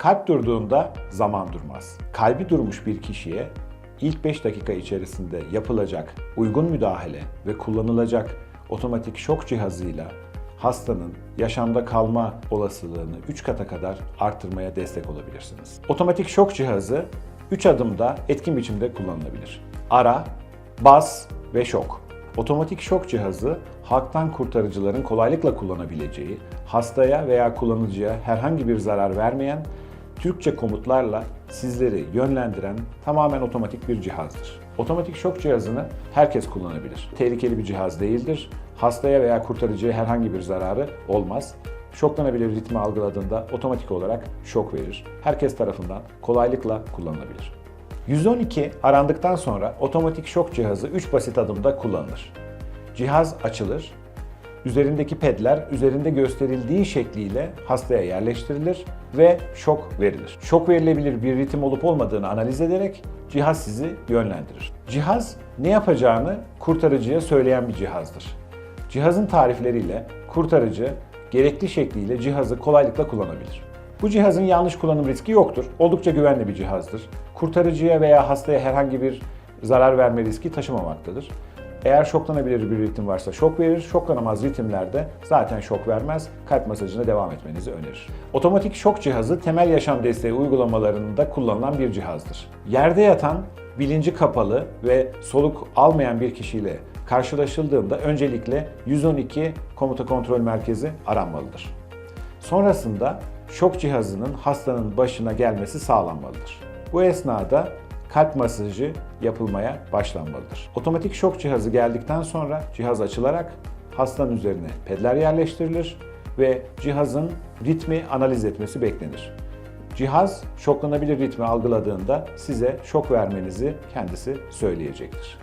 Kalp durduğunda zaman durmaz. Kalbi durmuş bir kişiye ilk 5 dakika içerisinde yapılacak uygun müdahale ve kullanılacak otomatik şok cihazıyla hastanın yaşamda kalma olasılığını 3 kata kadar arttırmaya destek olabilirsiniz. Otomatik şok cihazı 3 adımda etkin biçimde kullanılabilir. Ara, bas ve şok. Otomatik şok cihazı halktan kurtarıcıların kolaylıkla kullanabileceği, hastaya veya kullanıcıya herhangi bir zarar vermeyen, Türkçe komutlarla sizleri yönlendiren tamamen otomatik bir cihazdır. Otomatik şok cihazını herkes kullanabilir. Tehlikeli bir cihaz değildir. Hastaya veya kurtarıcıya herhangi bir zararı olmaz. Şoklanabilir ritmi algıladığında otomatik olarak şok verir. Herkes tarafından kolaylıkla kullanılabilir. 112 arandıktan sonra otomatik şok cihazı 3 basit adımda kullanılır. Cihaz açılır, üzerindeki pedler üzerinde gösterildiği şekliyle hastaya yerleştirilir ve şok verilir. Şok verilebilir bir ritim olup olmadığını analiz ederek cihaz sizi yönlendirir. Cihaz ne yapacağını kurtarıcıya söyleyen bir cihazdır. Cihazın tarifleriyle kurtarıcı gerekli şekliyle cihazı kolaylıkla kullanabilir. Bu cihazın yanlış kullanım riski yoktur. Oldukça güvenli bir cihazdır. Kurtarıcıya veya hastaya herhangi bir zarar verme riski taşımamaktadır. Eğer şoklanabilir bir ritim varsa şok verir, şoklanamaz ritimlerde zaten şok vermez, kalp masajına devam etmenizi önerir. Otomatik şok cihazı temel yaşam desteği uygulamalarında kullanılan bir cihazdır. Yerde yatan, bilinci kapalı ve soluk almayan bir kişiyle karşılaşıldığında öncelikle 112 komuta kontrol merkezi aranmalıdır. Sonrasında şok cihazının hastanın başına gelmesi sağlanmalıdır. Bu esnada kalp masajı yapılmaya başlanmalıdır. Otomatik şok cihazı geldikten sonra cihaz açılarak hastanın üzerine pedler yerleştirilir ve cihazın ritmi analiz etmesi beklenir. Cihaz şoklanabilir ritmi algıladığında size şok vermenizi kendisi söyleyecektir.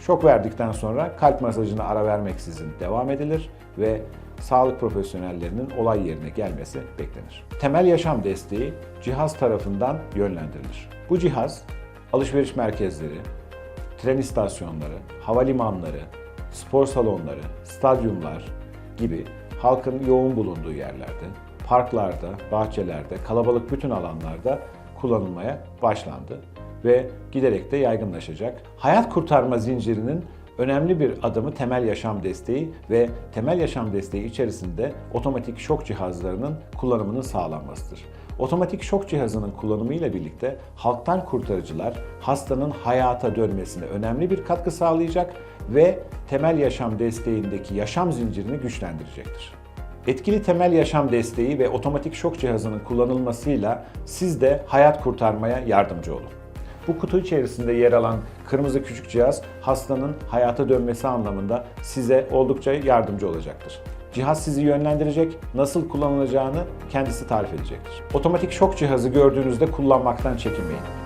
Şok verdikten sonra kalp masajına ara vermeksizin devam edilir ve sağlık profesyonellerinin olay yerine gelmesi beklenir. Temel yaşam desteği cihaz tarafından yönlendirilir. Bu cihaz alışveriş merkezleri, tren istasyonları, havalimanları, spor salonları, stadyumlar gibi halkın yoğun bulunduğu yerlerde, parklarda, bahçelerde, kalabalık bütün alanlarda kullanılmaya başlandı ve giderek de yaygınlaşacak. Hayat kurtarma zincirinin önemli bir adımı temel yaşam desteği ve temel yaşam desteği içerisinde otomatik şok cihazlarının kullanımının sağlanmasıdır. Otomatik şok cihazının kullanımı ile birlikte halktan kurtarıcılar hastanın hayata dönmesine önemli bir katkı sağlayacak ve temel yaşam desteğindeki yaşam zincirini güçlendirecektir. Etkili temel yaşam desteği ve otomatik şok cihazının kullanılmasıyla siz de hayat kurtarmaya yardımcı olun. Bu kutu içerisinde yer alan kırmızı küçük cihaz hastanın hayata dönmesi anlamında size oldukça yardımcı olacaktır. Cihaz sizi yönlendirecek, nasıl kullanılacağını kendisi tarif edecektir. Otomatik şok cihazı gördüğünüzde kullanmaktan çekinmeyin.